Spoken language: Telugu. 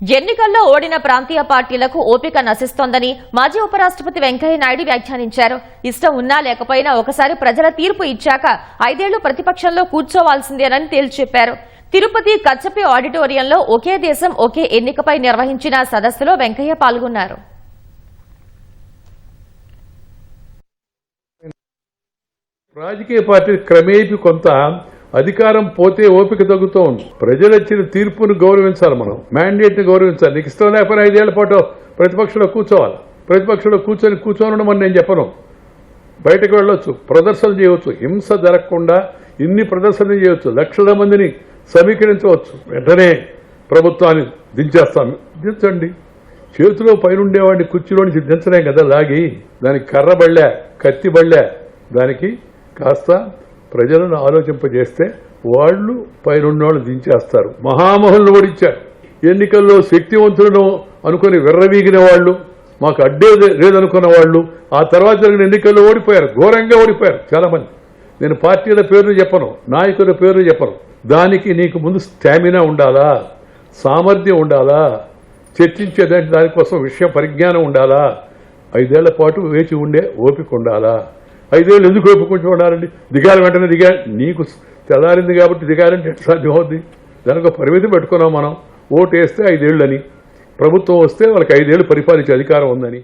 ఎన్నికల్లో ఓడిన ప్రాంతీయ పార్టీలకు ఓపిక నశిస్తోందని మాజీ ఉపరాష్ట్రపతి వెంకయ్య నాయుడు వ్యాఖ్యానించారు. ఇష్టం ఉన్నా లేకపోయినా ఒకసారి ప్రజల తీర్పు ఇచ్చాక ఐదేళ్ళు ప్రతిపక్షంలో కూర్చోవాల్సిందేనని తేల్చెప్పారు. తిరుపతి కచ్చపి ఆడిటోరియంలో ఒకే దేశం ఒకే ఎన్నికపై నిర్వహించిన సదస్సులో వెంకయ్య పాల్గొన్నారు. రాజకీయ పార్టీ క్రమేపీ కొంత అధికారం పోతే ఓపిక తగ్గుతూ ఉంది ప్రజలు ఇచ్చిన తీర్పును గౌరవించాలి మనం. మ్యాండేట్ని గౌరవించాలి. నీకు ఇష్టం లేకపోయినా ఐదేళ్ళ పాటు ప్రతిపక్షంలో కూర్చోవాలి. ప్రతిపక్షంలో కూర్చొని కూర్చోనడం అని నేను చెప్పను. బయటకు వెళ్ళొచ్చు. ప్రదర్శనలు చేయవచ్చు. హింస జరగకుండా ఇన్ని ప్రదర్శనలు చేయవచ్చు. లక్షల మందిని సమీకరించవచ్చు. వెంటనే ప్రభుత్వాన్ని దించేస్తాం. దించండి. చేతిలో పైనుండేవాడిని కుర్చీలోంచి దించలేం కదా. లాగి దానికి కర్ర బళ్ళే కత్తి బళ్ళే దానికి కాస్త ప్రజలను ఆలోచింపజేస్తే వాళ్ళు పైనున్నోళ్ళు దించేస్తారు. మహామహులను ఓడించారు ఎన్నికల్లో శక్తివంతులను అనుకుని విర్రవీగిన వాళ్ళు మాకు అడ్డే లేదనుకున్న వాళ్ళు ఆ తర్వాత జరిగిన ఎన్నికల్లో ఓడిపోయారు. ఘోరంగా ఓడిపోయారు చాలా మంది నేను పార్టీల పేర్లు చెప్పను నాయకుల పేర్లు చెప్పను. దానికి నీకు ముందు స్టామినా ఉండాలా? సామర్థ్యం ఉండాలా? చర్చించేదంటే దానికోసం విషయ పరిజ్ఞానం ఉండాలా? ఐదేళ్ళ పాటు వేచి ఉండే ఓపిక ఉండాలా? ఐదేళ్ళు ఎందుకు ఒప్పుకుంటూ ఉండాలండి దిగాలి వెంటనే దిగా నీకు తెల్లారింది కాబట్టి దిగాలంటే ఎట్లా సాధ్యం అవుద్ది దానికి ఒక పరిమితి పెట్టుకున్నాం మనం. ఓటు వేస్తే ఐదేళ్ళని. ప్రభుత్వం వస్తే వాళ్ళకి ఐదేళ్ళు పరిపాలించే అధికారం ఉందని.